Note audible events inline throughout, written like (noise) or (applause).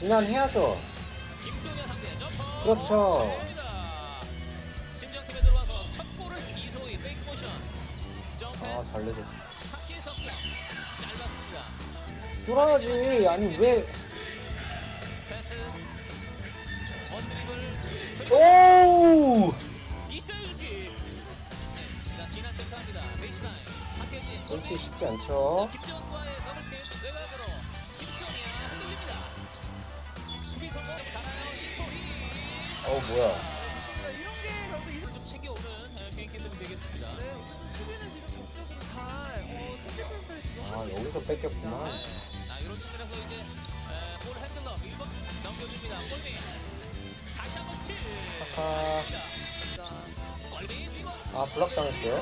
진한 해야죠. 김동현 상대 점퍼. 그렇죠. 아, 잘 내줬. 박기석 짧았습니다. 뚫어야지. 아니, 왜. 박혜진. 그렇게 쉽지 않죠. 어우, 뭐야. 이런 게 결국 이좀 챙겨오는 에, 개인 캐스이 되겠습니다. 네, 수비는 지금 적극적으로 잘 어, 지금 아, 여기서 뺏겼구나. 자, 이런 측면에서 이제 에, 볼 핸들러 밀번 넘겨줍니다. 골밑. 다시 한번 스틸. 아하. 골밑 밀번. 아, 블락 당했어요?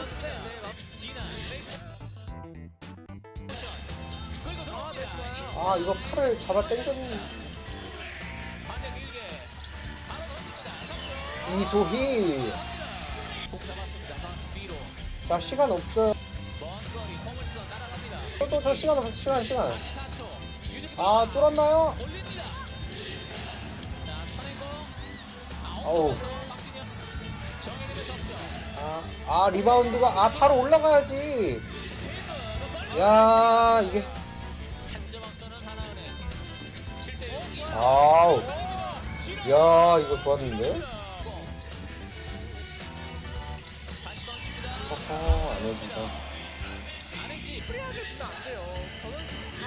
그리고 들어갑니다. 아, 이거 팔을 잡아 당겼는. 반 이소희. 자, 시간 없어요. 먼 거리 홈을 써 날아갑니다. 또, 또, 저 시간 없어, 시간, 시간. 14초. 유득 아, 뚫었나요? 득점. 아, 아, 리바운드가, 아, 바로 올라가야지. 야, 이게. 한점 앞서는 하나은행. 7대 6. 아우. 야, 이거 좋았는데? 어, 안 해주죠.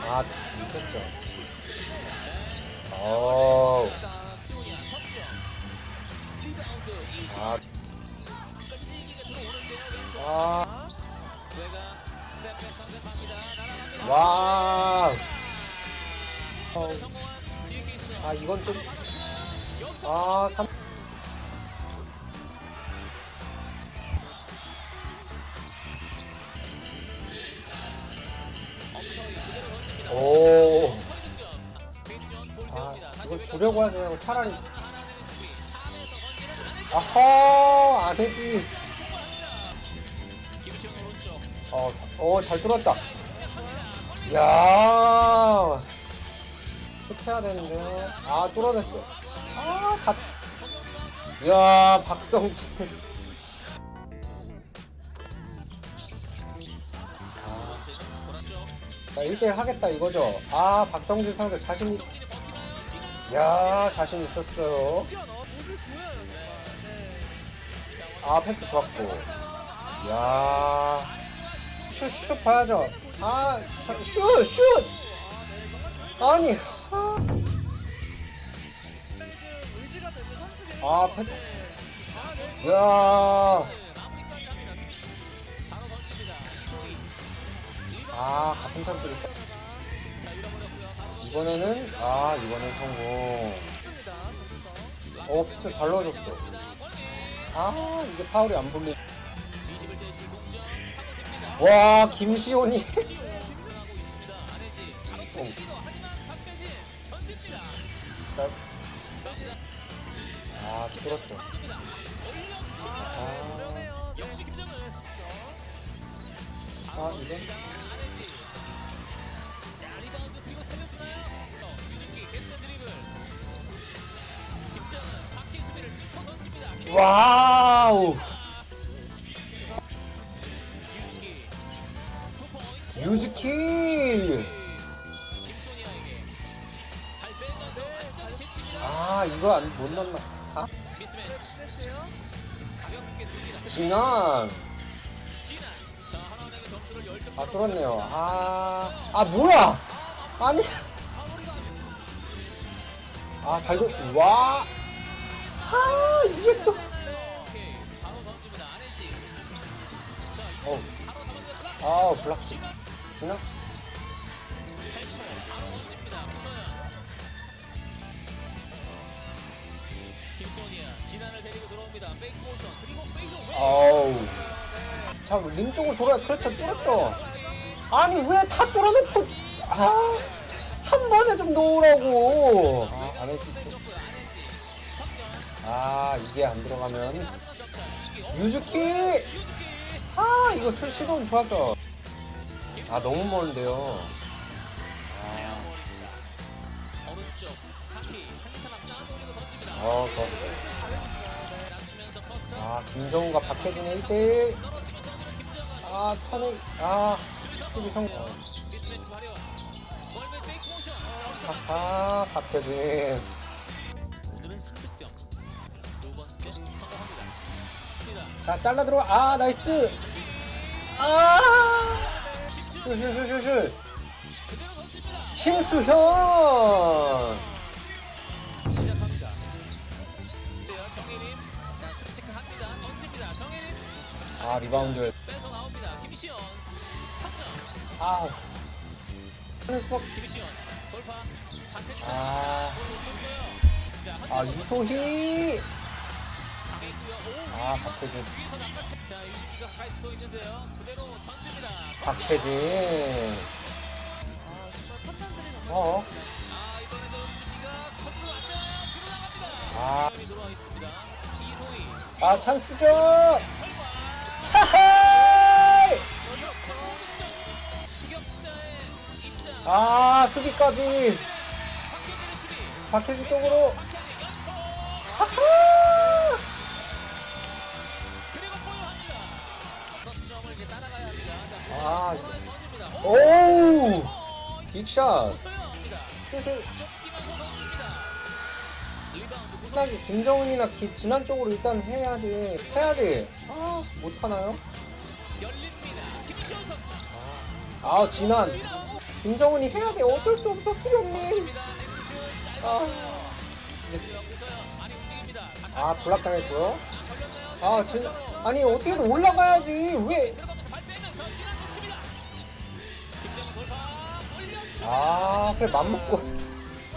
아, 미쳤죠. 어우. 아. 아. 와. 아, 이건 좀. 아, 3. 주려고 하지 말고 차라리. 아하, 안 되지. 오른쪽. 어, 자- 어, 잘 뚫었다. 야 슛 해야 되는데. 아, 뚫어냈어. 아, 다. 야 박성진. (laughs) 아. 자, 1대1 하겠다 이거죠. 아, 박성진 상대 자신이. 야 자신 있었어요. 아, 패스 좋았고. 야 슛, 슛 봐야죠. 아, 자, 슛, 슛! 아니, 아. 지금 의지가 되는 선수들이 아, 패, 아, 네. 야. 아, 같은 사람들이 이번에는, 아, 이번엔 성공. 어, 패스 잘 넣어줬어. 아, 이게 파울이 안 불리. 21대 1 동점. 파고듭니다. 와, 김시온이. 어. (laughs) 아, 뚫었죠. 아. 아, 이건? 와우! 칩니다. 아, 이거 안, 못 넣나. 아, 10점 아, 뚫었네요. 아, 아, 뭐야! 아니. 아, 잘 줬, 와! 아, 이게 또. 어. 아, 블락지. 지나? 8초. 바로 던집니다. 문호연. 김소니아. 진한을 데리고 들어옵니다. 페이크 모션. 그리고 페이크 웨이. 아우. 자, 림 쪽으로 돌아야, 그렇죠, 뚫었죠. 아니, 왜 다 뚫어놓고. 아, 진짜. 씨. 한 번에 좀 놓으라고. 아, 안 했지. 아, 이게 안 들어가면. 유즈키! 아, 이거 술 시도는 좋았어. 아, 너무 멀는데요. 어. 낮추면서 퍼스트 아, 김정우가 박혜진의 1대1. 떨어지면서 오늘은 김정은 아, 천우. 아, 성공. 아하, 박혜진. 오늘은 3득점. 두 번째 성공합니다. 갑니다. 자, 잘라 들어와. 아, 나이스. 아! 슛슛슛슛. 심수현. 시작합니다. 아, 리바운드. 뺏어 나옵니다. 김시현. 3점. 아. 하는 수밖. 김시현. 돌파. 반대쪽. 아. 골을 줬고요. 자, 한 아, 번 이소희. 아, 판단들이 정말 어. 아. 아. 찬스죠. 입장. 아, 수비까지. 박혜진 쪽으로. 하하! 아! 오우! 빅샷. 슛을. 끝나게 김정은이나 기, 진한 쪽으로 일단 해야지. 해야지. 아, 못하나요? 열립니다. 김시현 선수. 아, 진한. 김정은이 해야 돼. 어쩔 수 없어, 수령님. 아. 아 블락 당했고요. 아, 진, 아니, 어떻게든 올라가야지. 왜? 아, 그래, 맘먹고.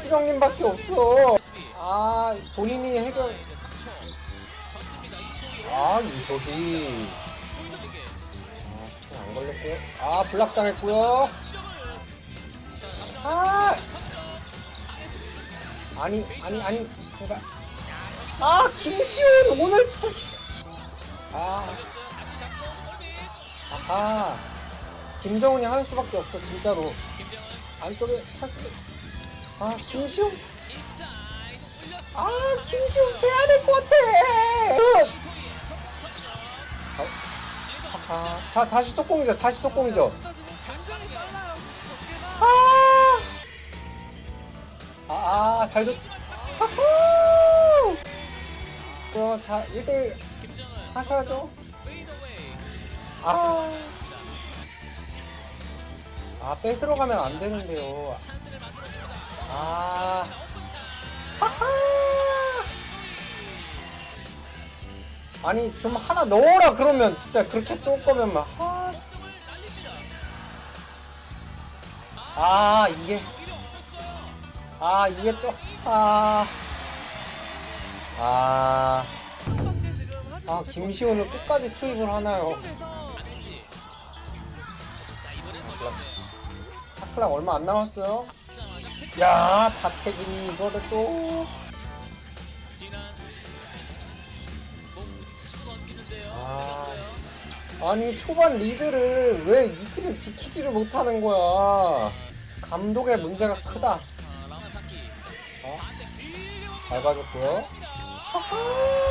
수령님밖에 없어. 아, 본인이 해결. 이제 3초. 던집니다. 이소희. 아. 소희에게 아, 총안 걸렸고요. 아, 블락 당했고요. 아! 아니, 아니, 아니, 제발. 아, 김시훈, 오늘 진짜. 아. 아하. 김정은이 할 수밖에 없어, 진짜로. 안쪽에 찬스. 아, 김시훈. 아, 김시훈 빼야 될 것 같아. 끝! 어? 아하. 자, 다시 속공이죠, 다시 속공이죠. 아, 아, 아, 잘 줬. 하후! 그럼 자, 1대1 김정은 하셔야죠. 아. 아, 뺏으러 가면 안 되는데요. 아. 하하! 아니, 좀 하나 넣어라, 그러면. 진짜 그렇게 쏠 거면 막. 아, 점을 날립니다. 아 이게. 아, 이게 또. 아. 아. 아, 김시훈을 끝까지 투입을 하나요? 못해서 클락 얼마 안 남았어요? 야, 박혜진이 이거를 또. 아. 아니, 초반 리드를 왜 이 팀은 지키지를 못하는 거야? 감독의 문제가 크다. 어? 잘 봐줬고요. 하하!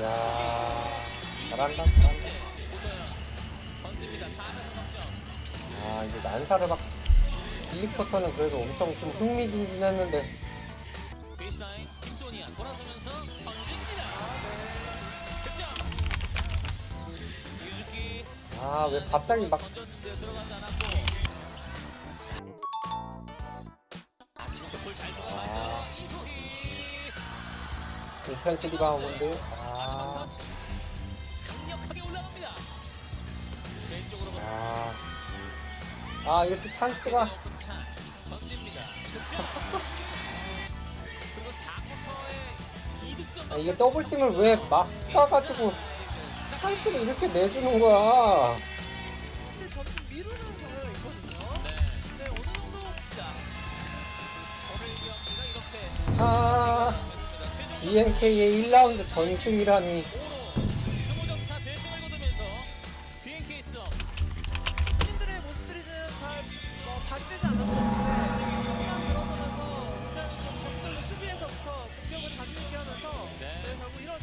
야, 잘한다, 잘한다. 아, 이제 난사를 막. 빌리포터는 그래도 엄청 좀 흥미진진했는데. 득점. 유즈키 아, 왜 갑자기 막. 아. 오펜스 리바운드. 아, 이렇게 찬스가. 오픈 찬스. 던집니다. 득점. 그리고 4쿼터에 2득점. 아, 이게 더블팀을 왜 막아가지고 찬스를 이렇게 내주는 거야 아 BNK의 1라운드 전승이라니